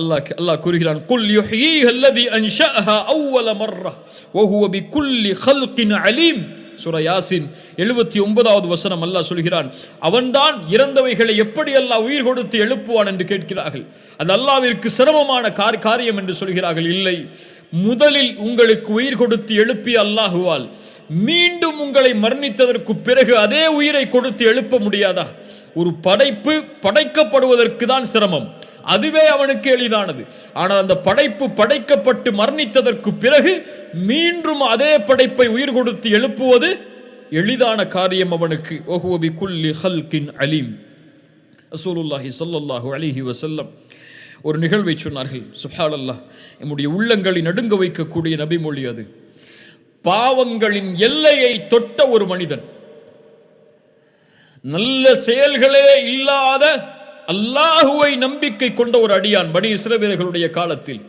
அல்லாஹ் அல்லாஹ் கூறுகிறான் குல் யுஹ்யீஹ அல்லதி அன்ஷஅஹா அவ்வல மர்ரா வஹுவ பிகுல்லி ஹல்கின் அலீம். சுர யாசின் எழுபத்தி ஒன்பதாவது வசனம் அல்லாஹ் சொல்கிறான் அவன்தான் இறந்தவைகளை எப்படி அல்லாஹ் உயிர் கொடுத்து எழுப்புவான் என்று கேட்கிறார்கள்? அது அல்லாவிற்கு சிரமமான கார் காரியம் என்று சொல்கிறார்கள் இல்லை. முதலில் உங்களுக்கு உயிர் கொடுத்து எழுப்பிய அல்லாஹுவால் மீண்டும் உங்களை மரணித்ததற்கு பிறகு அதே உயிரை கொடுத்து எழுப்ப முடியாதா? ஒரு படைப்பு படைக்கப்படுவதற்கு தான் சிரமம். அதுவே அவனுக்கு எளிதானது. ஆனால் அந்த படைப்பு படைக்கப்பட்டு மரணித்ததற்கு பிறகு மீண்டும் அதே படைப்பை உயிர் கொடுத்து எழுப்புவது எளிதான காரியம் அவனுக்கு. ஒஹுவபி குல்லி ஹல்கின் அலீம். ரசூலுல்லாஹி சல்லாஹூ அலிஹி வசல்லம் ஒரு நிகழ்வை சொன்னார்கள். சுப்ஹானல்லாஹ் நம்முடைய உள்ளங்களை நடுங்க வைக்கக்கூடிய நபிமொழி அது. பாவங்களின் எல்லையை தொட்ட ஒரு மனிதன். நல்ல செயல்களே இல்லாத அல்லாஹுவை நம்பிக்கை கொண்ட ஒரு அடியான் பனி இஸ்ரவீரர்களுடைய காலத்தில்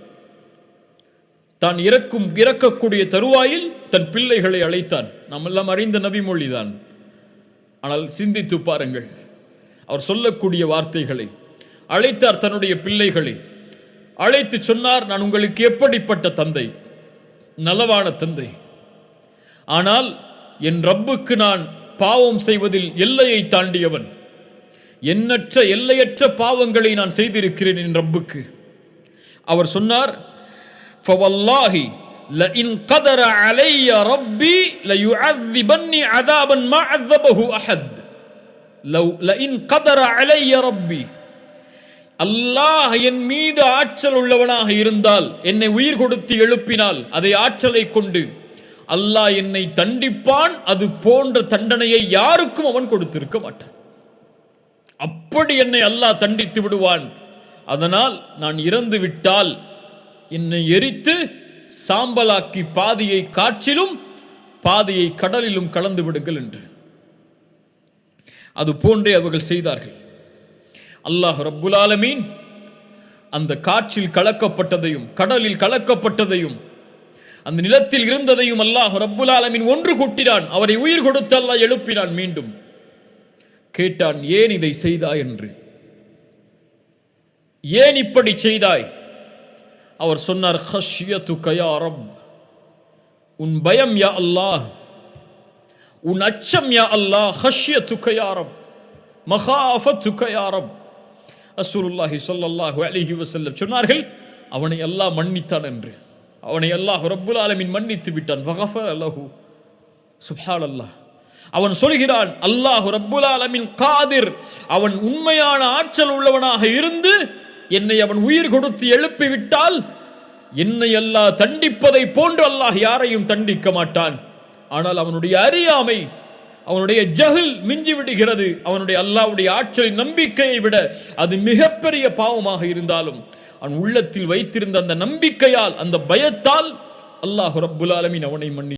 தான் இறக்கும் இறக்கக்கூடிய தருவாயில் தன் பிள்ளைகளை அழைத்தான். நம்ம எல்லாம் அறிந்த நபிமொழிதான் ஆனால் சிந்தித்து பாருங்கள். அவர் சொல்லக்கூடிய வார்த்தைகளை அழைத்தார் தன்னுடைய பிள்ளைகளை. அழைத்து சொன்னார் நான் உங்களுக்கு எப்படிப்பட்ட தந்தை? நலவான தந்தை. ஆனால் என் ரப்புக்கு நான் பாவம் செய்வதில் எல்லையை தாண்டியவன். எண்ணற்ற எல்லையற்ற பாவங்களை நான் செய்திருக்கிறேன் என் ரப்புக்கு அவர் சொன்னார் ஃபவல்லாஹி لئن قدر علي ربي ليعذبني عذابا ما عذبه احد لو لئن قدر علي ربي அல்லாஹ் என் மீது ஆற்றல் உள்ளவனாக இருந்தால் என்னை உயிர் கொடுத்து எழுப்பினால் அதை ஆற்றலை கொண்டு அல்லாஹ் என்னை தண்டிப்பான் அது போன்ற தண்டனையை யாருக்கும் அவன் கொடுத்திருக்க மாட்டான் அப்படி என்னை அல்லாஹ் தண்டித்து விடுவான். அதனால் நான் இறந்து விட்டால் என்னை எரித்து சாம்பலாக்கி பாதியை காற்றிலும் பாதியை கடலிலும் கலந்து விடுங்கள் என்று. அது போன்றே அவர்கள் செய்தார்கள். அல்லாஹ் ரப்புலாலமீன் அந்த காற்றில் கலக்கப்பட்டதையும் கடலில் கலக்கப்பட்டதையும் அந்த நிலத்தில் இருந்ததையும் அல்லாஹ் ரப்புல் ஆலமீன் ஒன்று கூட்டினான். அவரை உயிர் கொடுத்து அல்லாஹ் எழுப்பினான் மீண்டும். கேட்டான் ஏன் இதை செய்தாய்? என்று. ஏன் இப்படி செய்தாய்? அவர் சொன்னார் ஹஷ்யத்துக யா உன் பயம் யா அல்லாஹ். உன் அச்சம் யா அல்லாஹ். ஹஷ்யத்துக துக்கையாரம் ரப். துக்கையாரம் யா ரப். ரசூலுல்லாஹி ஸல்லல்லாஹு அலைஹி சொன்னார்கள் அவனை அல்லாஹ் மன்னித்தான் என்று. அவனை அல்லாஹ் ரப்புல் ஆலமீன் மன்னித்து விட்டான். ஃபகஃபர சுஹால் அல்லாஹ் அவன் சொல்கிறான் அல்லாஹ் ரப்புல் ஆலமின் காதிர். அவன் உண்மையான ஆற்றல் உள்ளவனாக இருந்து என்னை அவன் உயிர் கொடுத்து எழுப்பி விட்டால் என்னை அல்லாஹ் தண்டிப்பதை போன்று அல்லாஹ் யாரையும் தண்டிக்க மாட்டான். ஆனால் அவனுடைய அறியாமை அவனுடைய ஜஹில் மிஞ்சி விடுகிறது. அவனுடைய அல்லாவுடைய ஆற்றலின் நம்பிக்கையை விட அது மிகப்பெரிய பாவமாக இருந்தாலும் அவன் உள்ளத்தில் வைத்திருந்த அந்த நம்பிக்கையால் அந்த பயத்தால் அல்லாஹ் ரப்புல் ஆலமின் அவனை மன்னி